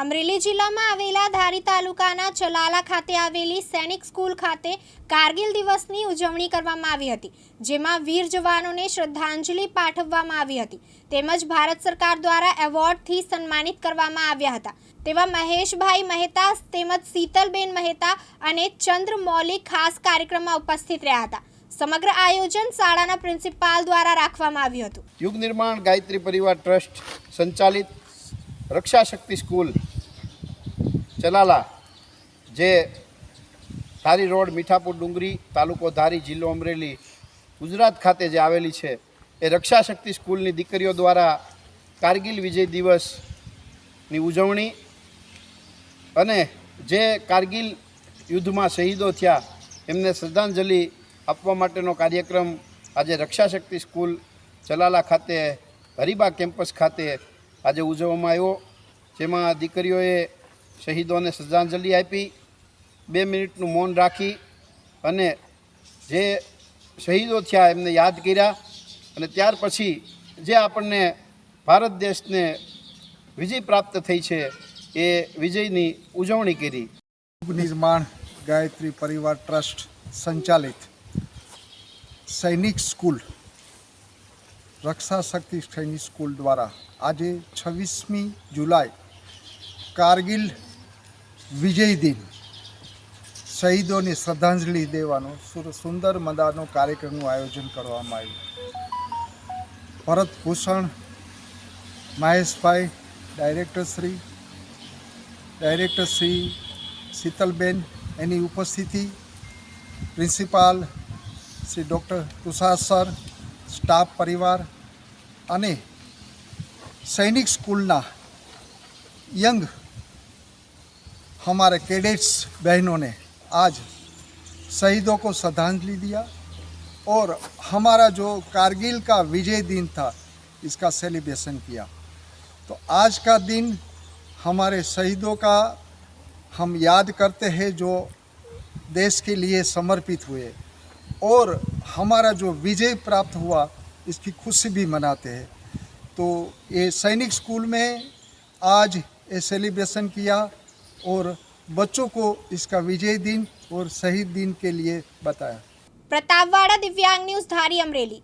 અમરેલી જિલ્લામાં આવેલા ધારી તાલુકાના ચલાલા ખાતે આવેલી સૈનિક સ્કૂલ ખાતે કારગિલ દિવસની ઉજવણી કરવામાં આવી હતી, જેમાં વીર જવાનોને શ્રદ્ધાંજલિ પાઠવવામાં આવી હતી. તેમજ ભારત સરકાર દ્વારા એવોર્ડથી સન્માનિત કરવામાં આવ્યા હતા. તેવા મહેશભાઈ મહેતા તેમજ શીતલબેન મહેતા અને ચંદ્ર મૌલિક ખાસ કાર્યક્રમમાં ઉપસ્થિત રહ્યા હતા. સમગ્ર આયોજન શાળાના પ્રિન્સિપાલ દ્વારા રાખવામાં આવ્યું હતું. યુગ નિર્માણ ગાયત્રી પરિવાર ટ્રસ્ટ સંચાલિત રક્ષા શક્તિ સ્કૂલ ચલાલા, જે ધારી રોડ મીઠાપુર ડુંગરી તાલુકો ધારી જિલ્લો અમરેલી, ગુજરાત ખાતે જે આવેલી છે, એ રક્ષા શક્તિ સ્કૂલની દીકરીઓ દ્વારા કારગિલ વિજય દિવસની ઉજવણી અને જે કારગિલ યુદ્ધમાં શહીદો થયા, એમને શ્રદ્ધાંજલિ આપવા માટેનો કાર્યક્રમ આજે રક્ષાશક્તિ સ્કૂલ ચલાલા ખાતે, હરિબા કેમ્પસ ખાતે આજે ઉજવવામાં આવ્યો. જેમાં દીકરીઓએ શહીદોને શ્રદ્ધાંજલિ આપી, બે મિનિટનું મૌન રાખી અને જે શહીદો થયા એમને યાદ કર્યા અને ત્યાર પછી જે આપણને ભારત દેશને વિજય પ્રાપ્ત થઈ છે એ વિજયની ઉજવણી કરી. નિર્માણ ગાયત્રી પરિવાર ટ્રસ્ટ સંચાલિત સૈનિક સ્કૂલ રક્ષા શક્તિ સૈનિક સ્કૂલ દ્વારા આજે છવ્વીસમી જુલાઈ કારગિલ વિજય દિન. શહીદોને શ્રદ્ધાંજલિ દેવાનો સુંદર મદાનો કાર્યક્રમનું આયોજન કરવામાં આવ્યું. ભરત ભૂષણ, મહેશભાઈ ડાયરેક્ટરશ્રી ડાયરેક્ટરશ્રી શીતલબેન, એની ઉપસ્થિતિ, principal Shri doctor Tushar sir, staff પરિવાર અને સૈનિક સ્કૂલના યંગ हमारे कैडेट्स बहनों ने आज शहीदों को श्रद्धांजलि दिया और हमारा जो कारगिल का विजय दिन था, इसका सेलिब्रेशन किया। तो आज का दिन हमारे शहीदों का हम याद करते हैं जो देश के लिए समर्पित हुए और हमारा जो विजय प्राप्त हुआ, इसकी खुशी भी मनाते हैं। तो ये सैनिक स्कूल में आज ये सेलिब्रेशन किया। और बच्चों को इसका विजय दिन और शहीद दिन के लिए बताया प्रतापवाड़ा दिव्यांग न्यूज धारी अमरेली